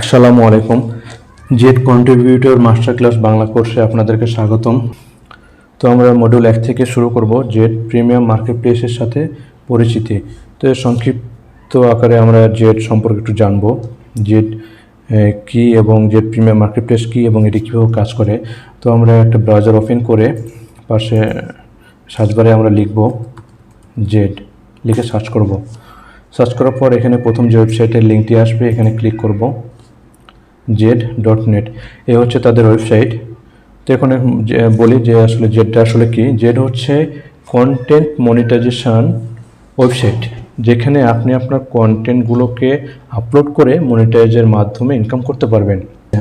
আসসালামু আলাইকুম। Zedge contributor master class Bangla কোর্সে আপনাদেরকে স্বাগতম। তো আমরা মডিউল এক থেকে শুরু করব জেড প্রিমিয়াম মার্কেট প্লেসের সাথে পরিচিতি। তো সংক্ষিপ্ত আকারে আমরা জেড সম্পর্কে একটু জানব। জেড কি এবং জেড প্রিমিয়াম মার্কেট প্লেস কী এবং এটি কীভাবে কাজ করে। তো আমরা একটা ব্রাউজার ওপেন করে পাশে সার্চবারে আমরা লিখব জেড। লিখে সার্চ করব। সার্চ করার পর এখানে প্রথম যে ওয়েবসাইটের লিঙ্কটি আসবে, এখানে ক্লিক করব। জেড ডট নেট এ হচ্ছে তাদের ওয়েবসাইট তো এখানে বলি যে আসলে জেডটা আসলে কি? জেড হচ্ছে কন্টেন্ট মনিটাইজেশন ওয়েবসাইট যেখানে আপনি আপনার কন্টেন্টগুলোকে আপলোড করে মনিটাইজের মাধ্যমে ইনকাম করতে পারবেন।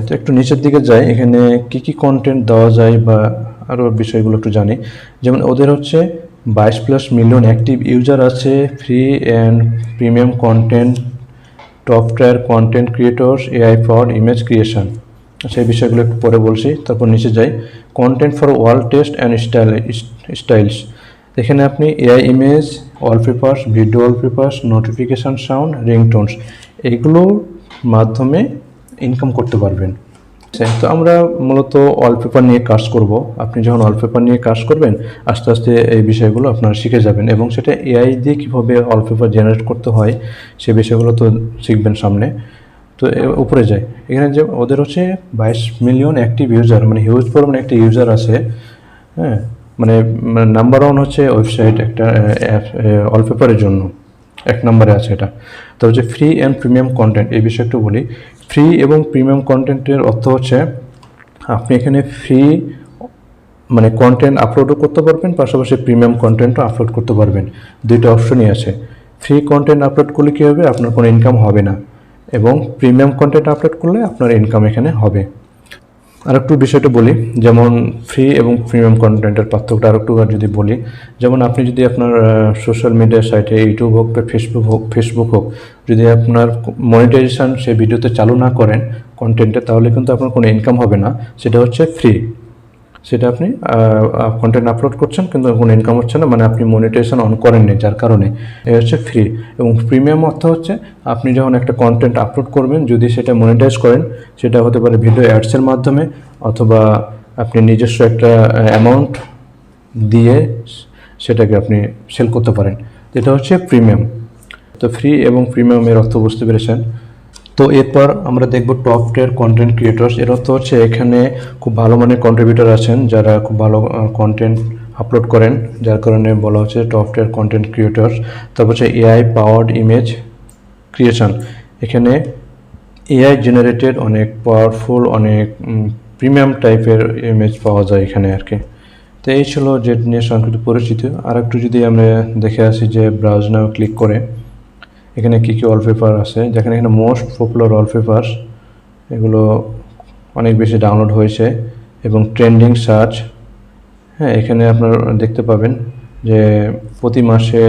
তো একটু নিচের দিকে যাই, এখানে কি কি কন্টেন্ট দেওয়া যায় বা আরও বিষয়গুলো একটু জানি। যেমন ওদের হচ্ছে বাইশ প্লাস মিলিয়ন অ্যাক্টিভ ইউজার আছে free and premium content top tier content creators AI for image creation সেই বিষয়গুলো একটু পরে বলছি, তারপর নিচে যাই। Content for all taste and style styles এখানে আপনি AI image wallpapers video wallpapers notification sound ringtones এইগুলোর মাধ্যমে ইনকাম করতে পারবেন। তো আমরা মূলত ওয়ালপেপার নিয়ে কাজ করব। আপনি যখন ওয়ালপেপার নিয়ে কাজ করবেন, আস্তে আস্তে এই বিষয়গুলো আপনারা শিখে যাবেন এবং সেটা এআই দিয়ে কীভাবে ওয়ালপেপার জেনারেট করতে হয়, সে বিষয়গুলো তো শিখবেন সামনে। তো উপরে যাই। এখানে যে ওদের হচ্ছে বাইশ মিলিয়ন অ্যাক্টিভ ইউজার মানে হিউজ পরিমাণে একটা ইউজার আছে। হ্যাঁ? মানে নাম্বার ওয়ান হচ্ছে ওয়েবসাইট একটা অ্যাপ ওয়ালপেপারের জন্য। এক নম্বরে আছে এটা। তো হচ্ছে ফ্রি অ্যান্ড প্রিমিয়াম কন্টেন্ট এই বিষয়ে একটু বলি। ফ্রি এবং প্রিমিয়াম কন্টেন্টের অর্থ হচ্ছে, আপনি এখানে ফ্রি মানে কন্টেন্ট আপলোডও করতে পারবেন, পাশাপাশি প্রিমিয়াম কন্টেন্টও আপলোড করতে পারবেন। দুইটা অপশনই আছে। ফ্রি কন্টেন্ট আপলোড করলে কী হবে? আপনার কোনো ইনকাম হবে না। এবং প্রিমিয়াম কন্টেন্ট আপলোড করলে আপনার ইনকাম এখানে হবে। আর একটু বিষয়টা বলি, যেমন ফ্রি এবং প্রিমিয়াম কন্টেন্টের পার্থক্যটা আর একটু যদি বলি, যেমন আপনি যদি আপনার সোশ্যাল মিডিয়া সাইটে ইউটিউব হোক বা ফেসবুক হোক ফেসবুক হোক, যদি আপনার মনিটাইজেশান সেই ভিডিওতে চালু না করেন কন্টেন্টে তাহলে কিন্তু আপনার কোনো ইনকাম হবে না, সেটা হচ্ছে ফ্রি সেটা আপনি কন্টেন্ট আপলোড করছেন কিন্তু কোনো ইনকাম হচ্ছে না মানে আপনি মনিটাইজেশন অন করেননি, যার কারণে। এ হচ্ছে ফ্রি এবং প্রিমিয়াম অর্থ হচ্ছে আপনি যখন একটা কন্টেন্ট আপলোড করবেন, যদি সেটা মনিটাইজ করেন, সেটা হতে পারে ভিডিও অ্যাডসের মাধ্যমে অথবা আপনি নিজস্ব একটা অ্যামাউন্ট দিয়ে সেটাকে আপনি সেল করতে পারেন। যেটা হচ্ছে প্রিমিয়াম তো ফ্রি এবং প্রিমিয়ামের অর্থ বুঝতে পেরেছেন। তো এরপর আমরা দেখব টপ টিয়ার কন্টেন্ট ক্রিয়েটর্স এর অর্থ হচ্ছে এখানে খুব ভালো মানের কন্ট্রিবিউটর আছেন, যারা খুব ভালো কন্টেন্ট আপলোড করেন। যার কারণে বলা হচ্ছে টপ টিয়ার কন্টেন্ট ক্রিয়েটর্স তারপর হচ্ছে এআই পাওয়ার্ড ইমেজ ক্রিয়েশন এখানে এআই জেনারেটেড অনেক পাওয়ারফুল অনেক প্রিমিয়াম টাইপের ইমেজ পাওয়া যায় এখানে আর কি তো এই ছিল জেড নিয়ে সংক্ষিপ্ত পরিচিতি। আর একটু যদি আমরা দেখে আসি যে ব্রাউজ নাও ক্লিক করে। এখানে কী কী ওয়ালপেপার আছে? যেখানে এখানে মোস্ট পপুলার ওয়ালপেপার এগুলো অনেক বেশি ডাউনলোড হয়েছে এবং ট্রেন্ডিং সার্চ হ্যাঁ এখানে আপনার দেখতে পাবেন যে প্রতি মাসে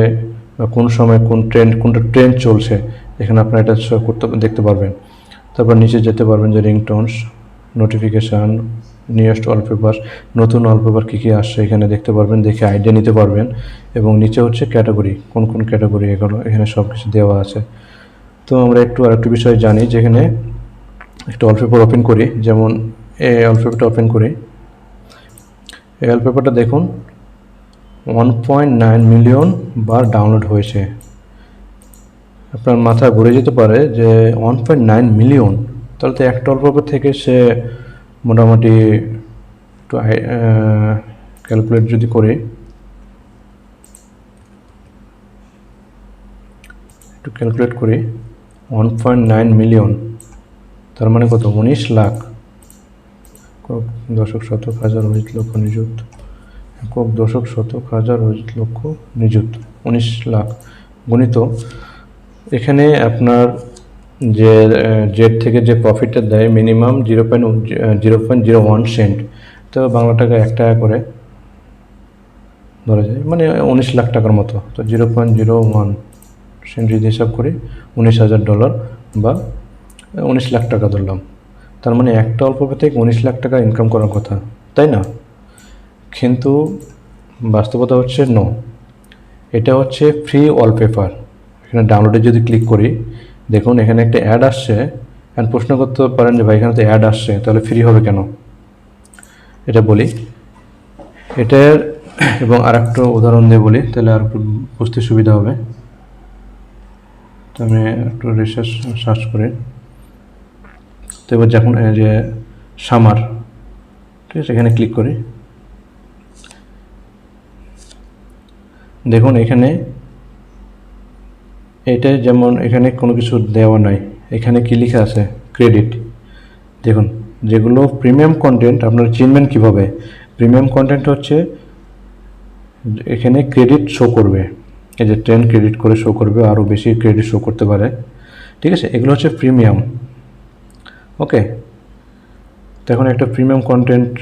বা কোন সময় কোন ট্রেন্ড কোনটা ট্রেন্ড চলছে, এখানে আপনার এটা করতে, দেখতে পারবেন। তারপর নিচে যেতে পারবেন যে রিংটোনস নোটিফিকেশান নিউয়েস্ট ওয়ালপেপার নতুন ওয়ালপেপার কী কী আসছে এখানে দেখতে পারবেন, দেখে আইডিয়া নিতে পারবেন এবং নিচে হচ্ছে ক্যাটাগরি কোন কোন ক্যাটাগরি এগুলো, এখানে সব কিছু দেওয়া আছে। তো আমরা একটু আরেকটু বিষয় জানি, যেখানে একটা ওয়ালপেপার ওপেন করি, যেমন এই ওয়ালপেপারটা ওপেন করি। এই ওয়ালপেপারটা দেখুন ওয়ান পয়েন্ট নাইন মিলিয়ন বার ডাউনলোড হয়েছে। আপনার মাথা ঘুরে যেতে পারে যে ওয়ান পয়েন্ট নাইন মিলিয়ন তাহলে তো একটা ওয়ালপেপার থেকে সে মোটামুটি একটু ক্যালকুলেট যদি করে, একটু ক্যালকুলেট করি ওয়ান পয়েন্ট নাইন মিলিয়ন তার মানে কত? উনিশ লাখ। একক দশক শতক হাজার অজিত লক্ষ নিযুত। একক দশক শতক হাজার অজিত লক্ষ নিযুত। উনিশ লাখ। গণিত, এখানে আপনার যে জেড থেকে যে প্রফিটটা দেয় minimum zero point zero point zero one cent তো বাংলা টাকা এক টাকা করে, ধরা যায় মানে উনিশ লাখ টাকার মতো। তো zero point zero one cent যদি হিসাব করি, উনিশ হাজার ডলার বা উনিশ লাখ টাকা ধরলাম। তার মানে একটা অল্প থেকে উনিশ লাখ টাকা ইনকাম করার কথা, তাই না? কিন্তু বাস্তবতা হচ্ছে নো এটা হচ্ছে ফ্রি ওয়ালপেপার এখানে ডাউনলোডে যদি ক্লিক করি দেখুন, এখানে একটা অ্যাড আসছে অ্যান্ড প্রশ্ন করতে পারেন যে, ভাই, এখানে তো অ্যাড আসছে, তাহলে ফ্রি হবে কেন? এটা বলি। এটার, এবং আর একটা উদাহরণ দিয়ে বলি, তাহলে আর বুঝতে সুবিধা হবে। তো আমি একটু রিসার্চ সার্চ করি। তো এবার যখন যে সামার ঠিক আছে, এখানে ক্লিক করি। দেখুন, এখানে এটা যেমন এখানে কোনো কিছু দেওয়া নাই, এখানে কি লেখা আছে? ক্রেডিট দেখুন, যেগুলো প্রিমিয়াম কন্টেন্ট আপনারা চিনবেন কীভাবে? প্রিমিয়াম কন্টেন্ট হচ্ছে এখানে ক্রেডিট শো করবে। এই যে টেন ক্রেডিট করে শো করবে, আরও বেশি ক্রেডিট শো করতে পারে। ঠিক আছে? এগুলো হচ্ছে প্রিমিয়াম ওকে তো এখন একটা প্রিমিয়াম কন্টেন্ট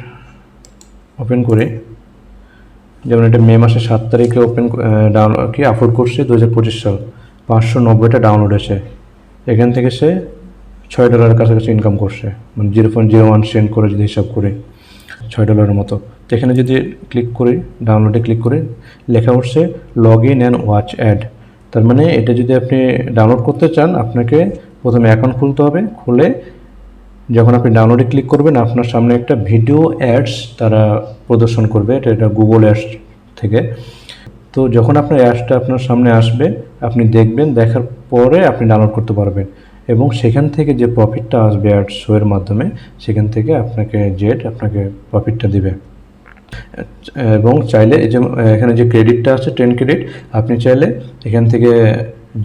ওপেন করে। যেমন এটা মে মাসের সাত তারিখে ওপেন ডাউনলোড কি আপলোড করছে দু হাজার পঁচিশ সাল। পাঁচশো নব্বইটা ডাউনলোড হয়েছে এখান থেকে সে ছয় ডলারের কাছাকাছি ইনকাম করছে। মানে zero point zero one cent করে যদি হিসাব করি, ছয় ডলারের মতো। তো এখানে যদি ক্লিক করি ডাউনলোডে ক্লিক করি, লেখা উঠছে log in and watch ad তার মানে এটা যদি আপনি ডাউনলোড করতে চান, আপনাকে প্রথমে অ্যাকাউন্ট খুলতে হবে। খুলে যখন আপনি ডাউনলোডে ক্লিক করবেন, আপনার সামনে একটা ভিডিও অ্যাডস তারা প্রদর্শন করবে। এটা এটা গুগল অ্যাডস থেকে। তো যখন আপনার অ্যাডসটা আপনার সামনে আসবে আপনি দেখবেন, দেখার পরে আপনি ডাউনলোড করতে পারবেন। এবং সেখান থেকে যে প্রফিটটা আসবে অ্যাড শোয়ের মাধ্যমে, সেখান থেকে আপনাকে জেড আপনাকে প্রফিটটা দিবে। এবং চাইলে যে, এখানে যে ক্রেডিটটা আছে টেন ক্রেডিট আপনি চাইলে এখান থেকে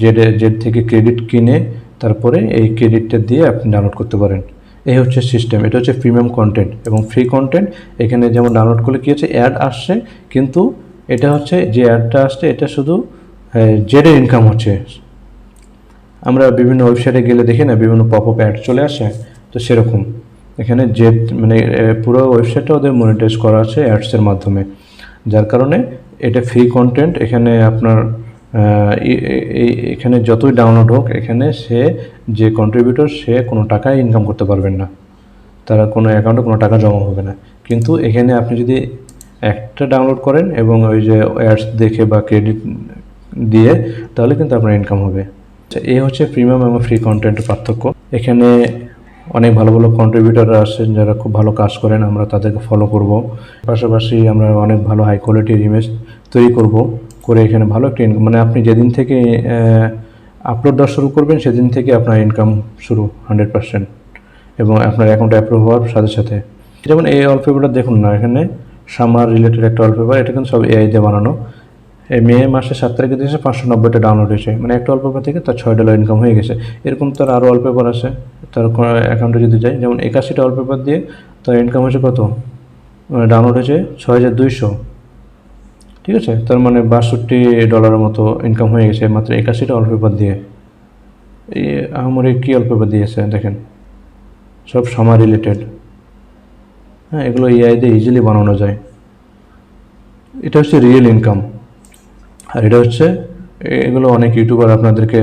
জেড জেড থেকে ক্রেডিট কিনে তারপরে এই ক্রেডিটটা দিয়ে আপনি ডাউনলোড করতে পারেন। এই হচ্ছে সিস্টেম এটা হচ্ছে প্রিমিয়াম কন্টেন্ট এবং ফ্রি কন্টেন্ট এখানে যেমন ডাউনলোড করলে কী হচ্ছে অ্যাড আসছে, কিন্তু এটা হচ্ছে যে অ্যাডটা আসছে, এটা শুধু জেডের ইনকাম হচ্ছে। আমরা বিভিন্ন ওয়েবসাইটে গেলে দেখি না, বিভিন্ন পপ আপ অ্যাড চলে আসে, তো সেরকম। এখানে জেড মানে পুরো ওয়েবসাইটটা ওদের মনিটাইজ করা আছে অ্যাডসের মাধ্যমে। যার কারণে এটা ফ্রি কন্টেন্ট এখানে আপনার এখানে যতই ডাউনলোড হোক, এখানে সে যে কন্ট্রিবিউটর সে কোনো টাকাই ইনকাম করতে পারবেন না। তারা কোনো অ্যাকাউন্টে কোনো টাকা জমা হবে না। কিন্তু এখানে আপনি যদি একটা ডাউনলোড করেন এবং ওই যে অ্যাডস দেখে বা ক্রেডিট দিয়ে তাহলে কিন্তু আপনার ইনকাম হবে। আচ্ছা, এই হচ্ছে প্রিমিয়াম এবং ফ্রি কন্টেন্টের পার্থক্য। এখানে অনেক ভালো ভালো কন্ট্রিবিউটাররা আছেন যারা খুব ভালো কাজ করেন আমরা তাদেরকে ফলো করব। পাশাপাশি আমরা অনেক ভালো হাই কোয়ালিটির ইমেজ তৈরি করব করে এখানে ভালো একটা ইনকাম মানে আপনি যেদিন থেকে আপলোড দেওয়া শুরু করবেন সেদিন থেকে আপনার ইনকাম শুরু হান্ড্রেড পার্সেন্ট এবং আপনার অ্যাকাউন্ট অ্যাপ্রুভ হওয়ার সাথে সাথে। যেমন এই ওয়ালপেপারটা দেখুন না এখানে সামার রিলেটেড একটা অল্প ওয়ালপেপার এটা কিন্তু সব এআই দিয়ে বানানো। এই মে মাসে সাত তারিখে দিয়েছে, পাঁচশো নব্বইটা ডাউনলোড হয়েছে। মানে একটা ওয়ালপেপার থেকে তার ছয় ডলার ইনকাম হয়ে গেছে। এরকম তার আরও ওয়ালপেপার আছে। তার অ্যাকাউন্টে যদি যাই যেমন একাশিটা ওয়ালপেপার দিয়ে তার ইনকাম হয়েছে কত? মানে ডাউনলোড হয়েছে ছয় হাজার দুইশো। ঠিক আছে? তার মানে বাষট্টি ডলারের মতো ইনকাম হয়ে গেছে মাত্র একাশিটা ওয়ালপেপার দিয়ে। এই আমার কী ওয়ালপেপার দিয়েছে, দেখেন। সব সামার রিলেটেড হ্যাঁ এগুলো এআই দিয়ে ইজিলি বানানো যায়। এটা হচ্ছে রিয়েল ইনকাম আর এটা হচ্ছে এগুলো অনেক ইউটিউবার আপনাদেরকে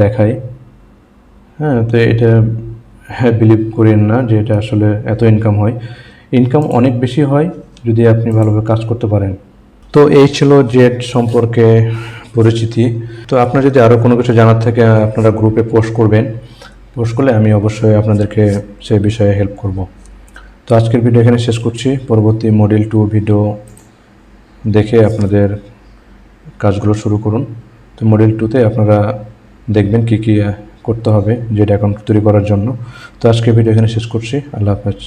দেখায়। হ্যাঁ তো এটা হ্যাঁ বিলিভ করেন না যে এটা আসলে এত ইনকাম হয়। ইনকাম অনেক বেশি হয় যদি আপনি ভালোভাবে কাজ করতে পারেন। তো এই ছিল জেট সম্পর্কে পরিচিতি। তো আপনার যদি আরও কোনো কিছু জানার থাকে, আপনারা গ্রুপে পোস্ট করবেন। পোস্ট করলে আমি অবশ্যই আপনাদেরকে সেই বিষয়ে হেল্প করব। তো আজকের ভিডিও এখানে শেষ করছি। পরবর্তী মডেল টু ভিডিও দেখে আপনাদের কাজগুলো শুরু করুন। তো মডেল টুতে আপনারা দেখবেন কী কী করতে হবে, যেটা অ্যাকাউন্ট তৈরি করার জন্য। তো আজকে ভিডিও এখানে শেষ করছি। আল্লাহ হাফেজ।